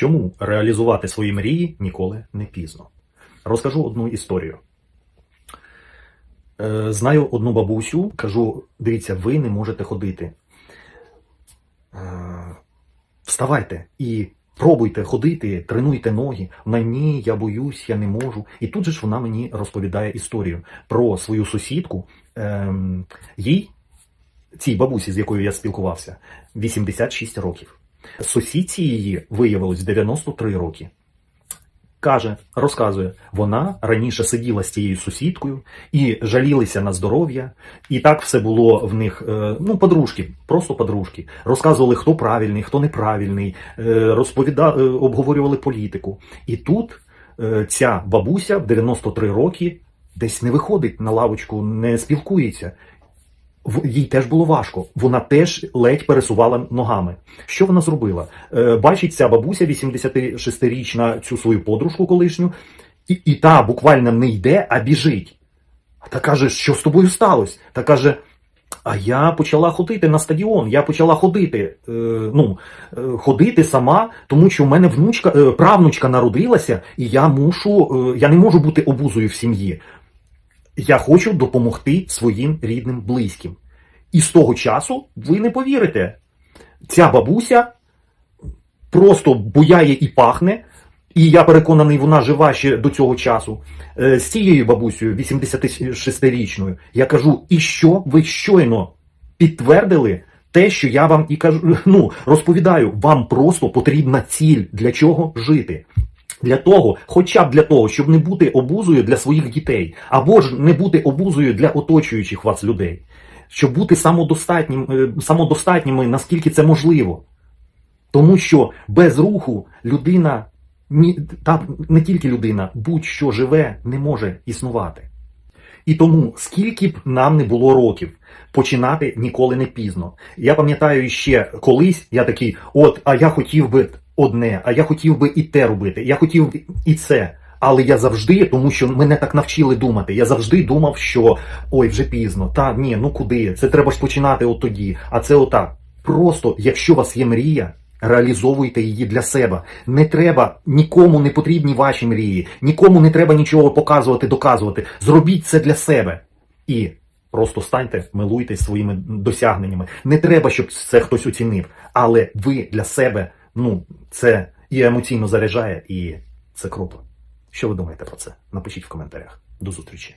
Чому реалізувати свої мрії ніколи не пізно? Розкажу одну історію. Е, Знаю одну бабусю, кажу: дивіться, ви не можете ходити. Е, Вставайте і пробуйте ходити, тренуйте ноги. Вона ні, я боюсь, я не можу. І тут же ж вона мені розповідає історію про свою сусідку. Ем, їй, цій бабусі, з якою я спілкувався, 86 років. Сусідці її виявилось 93 роки. Каже, розказує, вона раніше сиділа з цією сусідкою і жалілися на здоров'я, і так все було в них, е, ну, подружки, просто подружки. Розказували, хто правильний, хто неправильний, е, розповіда, е, обговорювали політику. І тут ця бабуся в 93 роки десь не виходить на лавочку, не спілкується. Їй теж було важко. Вона теж ледь пересувала ногами. Що вона зробила? Е, бачить ця бабуся, 86-річна, цю свою подружку колишню, і, і та буквально не йде, а біжить. Та каже, що з тобою сталося? Та каже. А я почала ходити на стадіон. Я почала ходити, е, ну, е, ходити сама, тому що в мене внучка, е, правнучка народилася, і я мушу, е, я не можу бути обузою в сім'ї. Я хочу допомогти своїм рідним близьким. І з того часу ви не повірите, ця бабуся просто буяє і пахне, і я переконаний, вона жива ще до цього часу. Е, З цією бабусею, 86-річною, я кажу, і що ви щойно підтвердили те, що я вам і кажу, ну, розповідаю, вам просто потрібна ціль, для чого жити. Для того, хоча б для того, щоб не бути обузою для своїх дітей, або ж не бути обузою для оточуючих вас людей, щоб бути самодостатнім, е, самодостатніми, наскільки це можливо. Тому що без руху людина, та не тільки людина, будь-що живе, не може існувати. І тому, скільки б нам не було років, починати ніколи не пізно. Я пам'ятаю ще колись, я такий, от, а я хотів би одне, а я хотів би і те робити, я хотів і це. Але я завжди, тому що мене так навчили думати, я завжди думав, що ой, вже пізно, та ні, ну куди? Це треба ж починати от тоді, а це отак. Просто, якщо у вас є мрія, реалізовуйте її для себе. Не треба нікому не потрібні ваші мрії, нікому не треба нічого показувати, доказувати. Зробіть це для себе. І просто станьте, милуйтесь своїми досягненнями. Не треба, щоб це хтось оцінив. Але ви для себе, ну, це і емоційно заряджає, і це круто. Що ви думаєте про це? Напишіть в коментарях. До зустрічі.